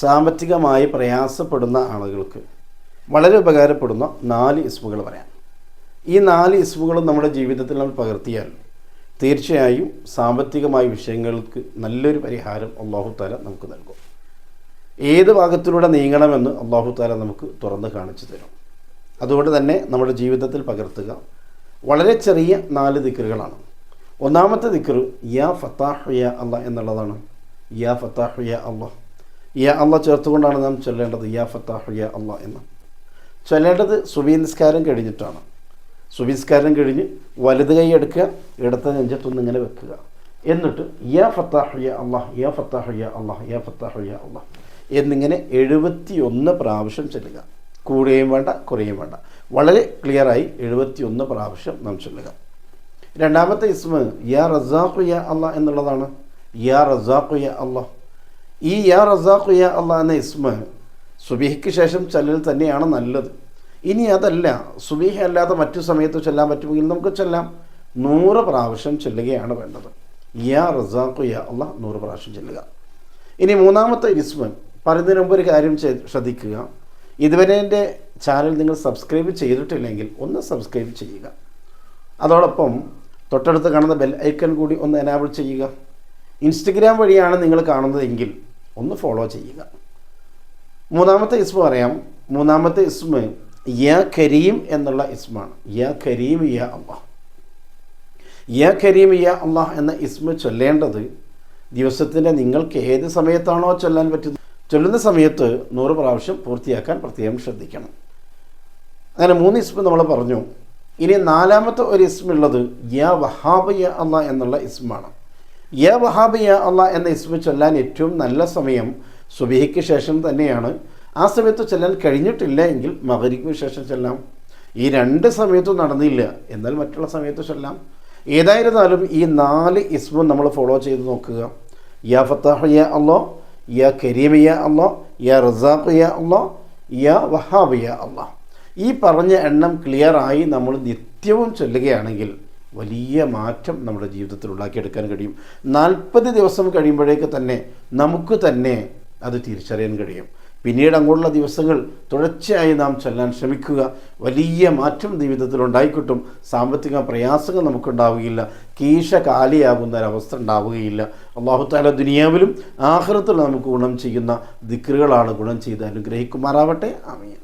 സാമ്പത്തികമായി പ്രയാസപ്പെടുന്ന ആളുകൾക്ക് വളരെ ഉപകാരപ്പെടുന്ന നാല് ഇസ്മുകൾ പറയാം. ഈ നാല് ഇസ്മുകളും നമ്മുടെ ജീവിതത്തിൽ നമ്മൾ പകർത്തിയാൽ തീർച്ചയായും സാമ്പത്തികമായ വിഷയങ്ങൾക്ക് നല്ലൊരു പരിഹാരം അള്ളാഹു താല നമുക്ക് നൽകും. ഏത് ഭാഗത്തിലൂടെ നീങ്ങണമെന്ന് അള്ളാഹു താല നമുക്ക് തുറന്ന് കാണിച്ചു തരും. അതുകൊണ്ട് തന്നെ നമ്മുടെ ജീവിതത്തിൽ പകർത്തുക വളരെ ചെറിയ നാല് ദിക്കറുകളാണ് ഒന്നാമത്തെ ദിക്കറ് യാ ഫത്താഹ് യാ എന്നുള്ളതാണ്. യാ ഫത്താഹ് യാ അല്ല യാ അള്ള ചേർത്തുകൊണ്ടാണ് നാം ചൊല്ലേണ്ടത് യാ ഫത്താഹു യാ അള്ള എന്ന്. ചൊല്ലേണ്ടത് സുബി നിസ്കാരം കഴിഞ്ഞിട്ടാണ്. സുബി നിസ്കാരം കഴിഞ്ഞ് വലത് കൈ എടുക്കുക ഇടത്ത നെഞ്ചത്തൊന്ന് ഇങ്ങനെ വെക്കുക. എന്നിട്ട് യാ ഫത്താഹു യാ അള്ളാഹ് യാ ഫത്താഹു യാ അള്ളാഹ് യാ ഫത്താഹു യാ അള്ളാഹ് എന്നിങ്ങനെ എഴുപത്തി ഒന്ന് പ്രാവശ്യം ചെല്ലുക. കൂടുകയും വേണ്ട കുറയുകയും വേണ്ട. വളരെ ക്ലിയറായി എഴുപത്തി ഒന്ന് പ്രാവശ്യം നാം ചൊല്ലുക. രണ്ടാമത്തെ ഇസ്മ യാ റസാഖു യാ അള്ള എന്നുള്ളതാണ്. യാ റസാഖു യാ അള്ളാ. ഈ യാ റസാഖു യാ അള്ളാഹ് എന്ന ഇസ്മ സുബീഹയ്ക്ക് ശേഷം ചൊല്ലൽ തന്നെയാണ് നല്ലത്. ഇനി അതല്ല സുബീഹ അല്ലാതെ മറ്റു സമയത്ത് ചൊല്ലാൻ പറ്റുമെങ്കിൽ നമുക്ക് ചൊല്ലാം. നൂറ് പ്രാവശ്യം ചൊല്ലുകയാണ് വേണ്ടത്. യാ റസാഖു യാ അള്ളാഹ് നൂറ് പ്രാവശ്യം ചൊല്ലുക. ഇനി മൂന്നാമത്തെ ഇസ്മ പറയുന്നതിന് മുമ്പ് ഒരു കാര്യം ശ്രദ്ധിക്കുക. ഇതുവരെ എന്റെ ചാനൽ നിങ്ങൾ സബ്സ്ക്രൈബ് ചെയ്തിട്ടില്ലെങ്കിൽ ഒന്ന് സബ്സ്ക്രൈബ് ചെയ്യുക. അതോടൊപ്പം തൊട്ടടുത്ത് കാണുന്ന ബെൽ ഐക്കൺ കൂടി ഒന്ന് എനാബിൾ ചെയ്യുക. ഇൻസ്റ്റഗ്രാം വഴിയാണ് നിങ്ങൾ കാണുന്നതെങ്കിൽ ഒന്ന് ഫോളോ ചെയ്യുക. മൂന്നാമത്തെ ഇസ്മ പറയാം. മൂന്നാമത്തെ ഇസ്മ യ കരീം എന്നുള്ള ഇസ്മാണ് യ കരീം യ അള്ളാഹ്. യ കരീം യ അള്ളാഹ് എന്ന ഇസ്മ ചൊല്ലേണ്ടത് ദിവസത്തിന്റെ നിങ്ങൾക്ക് ഏത് സമയത്താണോ ചൊല്ലാൻ പറ്റുന്നത്? ചൊല്ലുന്ന സമയത്ത് നൂറ് പ്രാവശ്യം പൂർത്തിയാക്കാൻ പ്രത്യേകം ശ്രദ്ധിക്കണം. അങ്ങനെ മൂന്ന് ഇസ്മ നമ്മൾ പറഞ്ഞു. ഇനി നാലാമത്തെ ഒരു ഇസ്മുള്ളത് യ വഹാബ് യ അള്ളാഹ് എന്നുള്ള ഇസ്മാണ് യാ വഹാബ് യാ അള്ള എന്ന ഇസ്മ ചൊല്ലാൻ ഏറ്റവും നല്ല സമയം സുബിഹിക്ക് ശേഷം തന്നെയാണ്. ആ സമയത്ത് ചെല്ലാൻ കഴിഞ്ഞിട്ടില്ല എങ്കിൽ മകരിക്ക് ശേഷം ചെല്ലാം. ഈ രണ്ട് സമയത്തും നടന്നില്ല. എന്നാൽ മറ്റുള്ള സമയത്ത് ചെല്ലാം. ഏതായിരുന്നാലും ഈ നാല് ഇസ്മും നമ്മൾ ഫോളോ ചെയ്ത് നോക്കുക. യാ ഫത്താഹ് യാ അള്ളോ യാ കരീം യാ അള്ളോ യാ റസാഖ് യാ അള്ളോ യാ വഹാബ് യാ അള്ളോ. ഈ പറഞ്ഞ എണ്ണം ക്ലിയറായി നമ്മൾ നിത്യവും ചൊല്ലുകയാണെങ്കിൽ വലിയ മാറ്റം നമ്മുടെ ജീവിതത്തിൽ ഉണ്ടാക്കിയെടുക്കാൻ കഴിയും. നാൽപ്പത് ദിവസം കഴിയുമ്പോഴേക്ക് തന്നെ നമുക്ക് തന്നെ അത് തിരിച്ചറിയാൻ കഴിയും. പിന്നീട് അങ്ങോട്ടുള്ള ദിവസങ്ങൾ തുടർച്ചയായി നാം ചെല്ലാൻ ശ്രമിക്കുക. വലിയ മാറ്റം ജീവിതത്തിൽ ഉണ്ടായിക്കിട്ടും. സാമ്പത്തിക പ്രയാസങ്ങൾ നമുക്കുണ്ടാവുകയില്ല. കീശ കാലിയാകുന്ന ഒരവസ്ഥ ഉണ്ടാവുകയില്ല. അള്ളാഹുത്താല ദുനിയാവിലും ആഹ്റത്തിലും നമുക്ക് ഗുണം ചെയ്യുന്ന ദിക്കറുകളാണ് ഗുണം ചെയ്ത് അനുഗ്രഹിക്കുമാറാവട്ടെ. ആമീൻ.